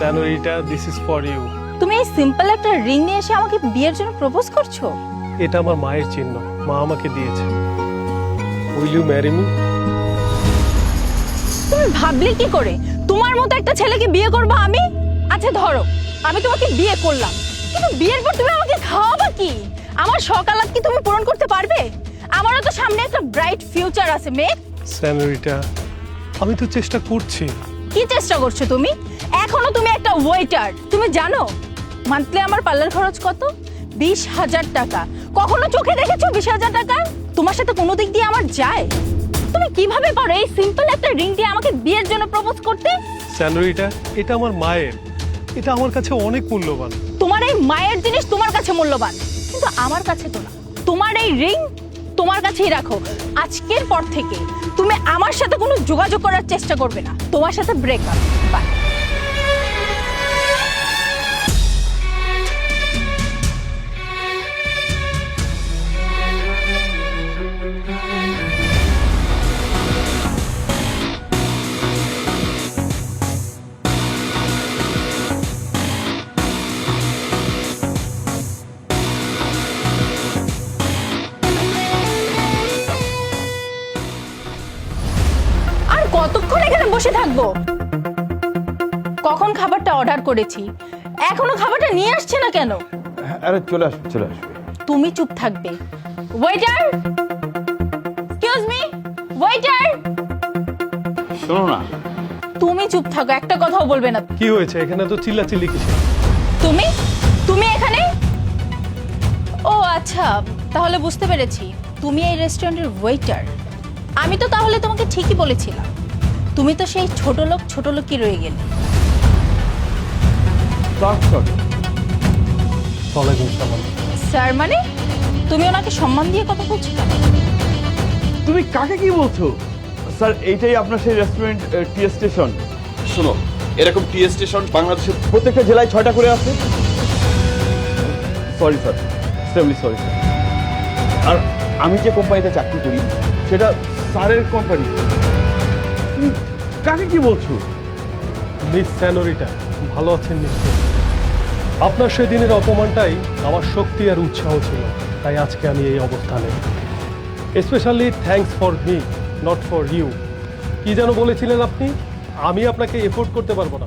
Senorita this is for you তুমি এই simple একটা রিং নিয়ে এসে আমাকে বিয়ের জন্য প্রপোজ করছ? এটা আমার মায়ের চিহ্ন মা আমাকে দিয়েছে। উইল ইউ ম্যারি মি তুমি ভাবলে কি করে? তোমার মতো একটা ছেলেকে বিয়ে করব আমি? আচ্ছা ধরো আমি তোমাকে বিয়ে করলাম। কিন্তু বিয়ের পর তুমি আমাকে খাওয়াবা কি? আমার সকালাত কি তুমি পূরণ করতে পারবে? আমারও তো সামনে একটা ব্রাইট ফিউচার আছে মেয়ে। স্যানোরিটা আমি তো চেষ্টা করছি। কি চেষ্টা করছ তুমি? এখনও তুমি একটা ওয়েটার তুমি জানো মান্থলি আমার পার্লার খরচ কত? বিশ হাজার টাকা। কখনো চোখে দেখেছ বিশ হাজার টাকা? তোমার সাথে কোনো দিক দিয়ে আমার যায়? তুমি কীভাবে পারো এই সিম্পল একটা রিং দিয়ে আমাকে বিয়ের জন্য প্রপোজ করতে? স্যানোরিটা এটা আমার মায়ের। এটা আমার কাছে অনেক মূল্যবান। তোমার এই মায়ের জিনিস তোমার কাছে মূল্যবান। কিন্তু আমার কাছে তো না। তোমার এই রিং তোমার কাছেই রাখো। আজকের পর থেকে তুমি আমার সাথে কোনো যোগাযোগ করার চেষ্টা করবে না। তোমার সাথে ব্রেকআপ বাই কতক্ষণ এখানে বসে থাকব? কখন খাবারটা অর্ডার করেছি? এখনও খাবারটা নিয়ে আসছে না কেন? আরে চলে আসবে চলে আসবে। তুমি চুপ থাকবে। ওয়েটার এক্সকিউজ মি ওয়েটার শোনো না। তুমি চুপ থাকো একটা কথাও বলবে না। কি হয়েছে? এখানে তো চিল্লাচিল্লি কিসে তুমি? তুমি এখানে? ও আচ্ছা তাহলে বুঝতে পেরেছি। তুমি এই রেস্টুরেন্টের ওয়েটার আমি তো তাহলে তোমাকে ঠিকই বলেছিলাম। তুমি তো সেই ছোট লোক ছোট লোকই রয়ে গেলে। স্যার মানে? তুমি ওনাকে সম্মান দিয়ে কথা বলছো কেন? তুমি কাকে কি বলছো? স্যার এইটাই আপনার সেই রেস্টুরেন্ট টি স্টেশন। শোনো এরকম টি স্টেশন বাংলাদেশে প্রত্যেকটা জেলায় ছয়টা করে আছে। Sorry sir extremely sorry sir আর আমি যে কোম্পানিতে চাকরি করি সেটা স্যারের কোম্পানি কাকে কি বলছো? মিস স্যানোরিটা ভালো আছেন নিশ্চয় আপনার সেদিনের অপমানটাই আমার শক্তি আর উৎসাহ ছিল, তাই আজকে আমি এই অবস্থানে। Specially thanks for me not for you কি যেন বলেছিলেন আপনি? আমি আপনাকে এফোর্ড করতে পারব না।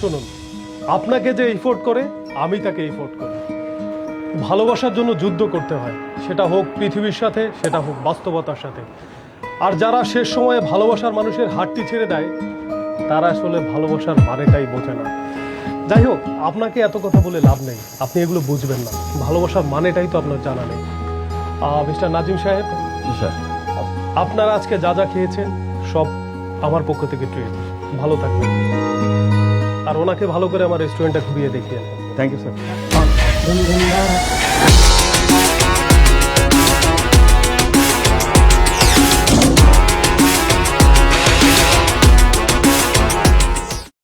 শুনুন, আপনাকে যে এফোর্ড করে, আমি তাকে এফোর্ড করি। ভালোবাসার জন্য যুদ্ধ করতে হয়, সেটা হোক পৃথিবীর সাথে, সেটা হোক বাস্তবতার সাথে। আর যারা শেষ সময়ে ভালোবাসার মানুষের হাতটি ছেড়ে দেয় তারা আসলে ভালোবাসার মানেটাই বোঝে না। যাই হোক আপনাকে এত কথা বলে লাভ নেই। আপনি এগুলো বুঝবেন না। ভালোবাসার মানেটাই তো আপনার জানা নেই। মিস্টার নাজিম সাহেব আপনারা আজকে যা যা খেয়েছেন সব আমার পক্ষ থেকে ট্রিট ভালো থাকবেন। আর ওনাকে ভালো করে আমার রেস্টুরেন্টটা ঘুরিয়ে দেখিয়ে থ্যাংক ইউ স্যার